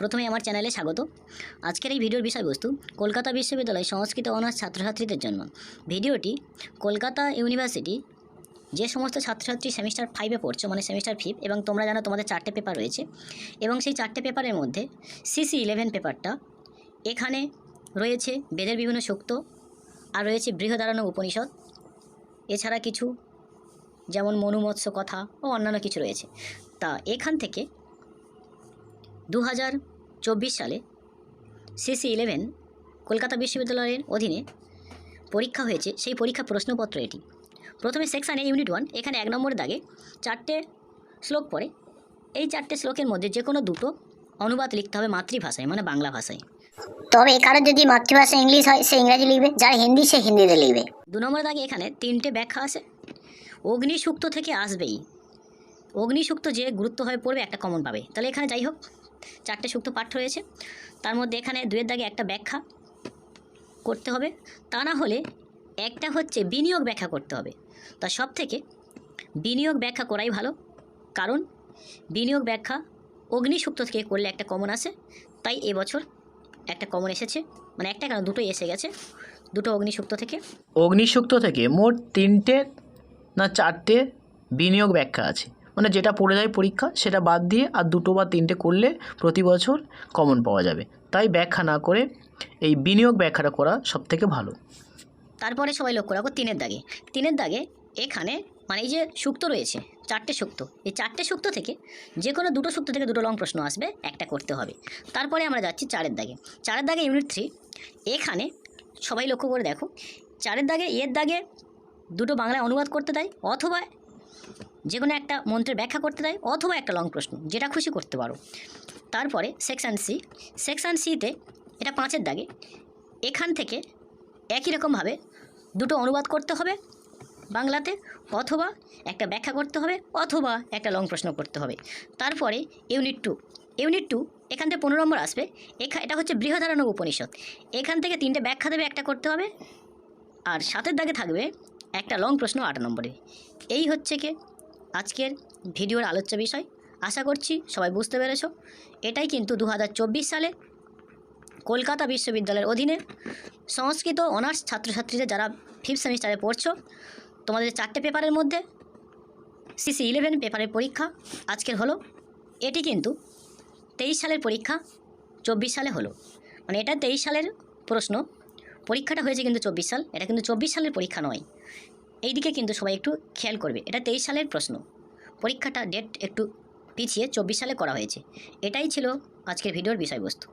প্রথমে আমার চ্যানেলে স্বাগত। আজকের এই ভিডিওর বিষয়বস্তু, কলকাতা বিশ্ববিদ্যালয় সংস্কৃত অনার্স ছাত্রছাত্রীদের জন্য। ভিডিওটি কলকাতা ইউনিভার্সিটি যে সমস্ত ছাত্রছাত্রী সেমিস্টার ফাইভে পড়ছো মানে সেমিস্টার ফিফ, এবং তোমরা জানো তোমাদের চারটে পেপার রয়েছে, এবং সেই চারটে পেপারের মধ্যে সিসি ইলেভেন পেপারটা এখানে রয়েছে বেদের বিভিন্ন সূক্ত, আর রয়েছে বৃহদারণ্য উপনিষদ, এছাড়া কিছু, যেমন মনুমৎস্য কথা ও অন্যান্য কিছু রয়েছে। তা এখান থেকে দু হাজার চব্বিশ সালে সিসি ইলেভেন কলকাতা বিশ্ববিদ্যালয়ের অধীনে পরীক্ষা হয়েছে। সেই পরীক্ষা প্রশ্নপত্র এটি। প্রথমে সেকশান এ ইউনিট ওয়ান এখানে এক নম্বর দাগে চারটে শ্লোক পড়ে। এই চারটে শ্লোকের মধ্যে যে কোনো দুটো অনুবাদ লিখতে হবে মাতৃভাষায় মানে বাংলা ভাষায়। তবে কারোর যদি মাতৃভাষা ইংলিশ হয় সে ইংরাজি লিখবে যার হিন্দি সে হিন্দিতে লিখবে। দু নম্বর দাগে এখানে তিনটে ব্যাখ্যা আছে। অগ্নিসূক্ত থেকে আসবেই। অগ্নিসূক্ত যে গুরুত্ব হয়ে পড়বে একটা কমন পাবে। তাহলে এখানে যাই হোক চারটে সূক্ত পাঠ্য রয়েছে। তার মধ্যে এখানে দুয়ের দাগে একটা ব্যাখ্যা করতে হবে। তা না হলে একটা হচ্ছে বিনিয়োগ ব্যাখ্যা করতে হবে। তা সব থেকে বিনিয়োগ ব্যাখ্যা করাই ভালো। কারণ বিনিয়োগ ব্যাখ্যা অগ্নিসূক্ত থেকে করলে একটা কমন আসে তাই এবছর একটা কমন এসেছে। মানে একটা কেন? দুটোই এসে গেছে। দুটো অগ্নিসূক্ত থেকে। অগ্নিসূক্ত থেকে মোট তিনটে না চারটে বিনিয়োগ ব্যাখ্যা আছে। মানে যেটা পড়ে যায় পরীক্ষা, সেটা বাদ দিয়ে আর দুটো বা তিনটে করলে প্রতি বছর কমন পাওয়া যাবে। তাই ব্যাখ্যা না করে এই বিনিয়োগ ব্যাখ্যাটা করা সবথেকে ভালো। তারপরে সবাই লক্ষ্য রাখো তিনের দাগে। তিনের দাগে এখানে মানে এই যে সুক্ত রয়েছে, চারটে সুক্ত। এই চারটে সুক্ত থেকে যে কোনো দুটো সুক্ত থেকে দুটো লং প্রশ্ন আসবে, একটা করতে হবে। তারপরে আমরা যাচ্ছি চারের দাগে। চারের দাগে ইউনিট থ্রি এখানে সবাই লক্ষ্য করে দেখো, চারের দাগে, এর দাগে দুটো বাংলায় অনুবাদ করতে দেয়, অথবা যে কোনো একটা মন্ত্রের ব্যাখ্যা করতে দেয় অথবা একটা লং প্রশ্ন, যেটা খুশি করতে পারো। তারপরে সেকশান সি সেকশান সিতে এটা পাঁচের দাগে, এখান থেকে একই রকমভাবে দুটো অনুবাদ করতে হবে বাংলাতে, অথবা একটা ব্যাখ্যা করতে হবে, অথবা একটা লং প্রশ্ন করতে হবে। তারপরে ইউনিট টু ইউনিট টু এখান থেকে পনেরো নম্বর আসবে, এখা, এটা হচ্ছে বৃহদারণ্য উপনিষদ। এখান থেকে তিনটে ব্যাখ্যা দেবে, একটা করতে হবে, আর সাতের দাগে থাকবে একটা লং প্রশ্ন আট নম্বরে। এই হচ্ছে কি আজকের ভিডিওর আলোচ্য বিষয়, আশা করছি সবাই বুঝতে পেরেছ। এটাই কিন্তু দু হাজার চব্বিশ সালে কলকাতা বিশ্ববিদ্যালয়ের অধীনে সংস্কৃত অনার্স ছাত্রছাত্রীদের যারা ফিফথ সেমিস্টারে পড়ছো, তোমাদের চারটে পেপারের মধ্যে সিসি ইলেভেন পেপারের পরীক্ষা আজকের হলো। এটি কিন্তু তেইশ সালের পরীক্ষা, চব্বিশ সালে হলো। মানে এটা তেইশ সালের প্রশ্ন। পরীক্ষাটা হয়েছে কিন্তু চব্বিশ সাল, এটা কিন্তু চব্বিশ সালের পরীক্ষা নয়। এই দিকে কিন্তু সবাই একটু খেয়াল করবে। এটা তেইশ সালের প্রশ্ন। পরীক্ষাটা ডেট একটু পিছিয়ে চব্বিশ সালে করা হয়েছে। এটাই ছিল আজকের ভিডিওর বিষয়বস্তু।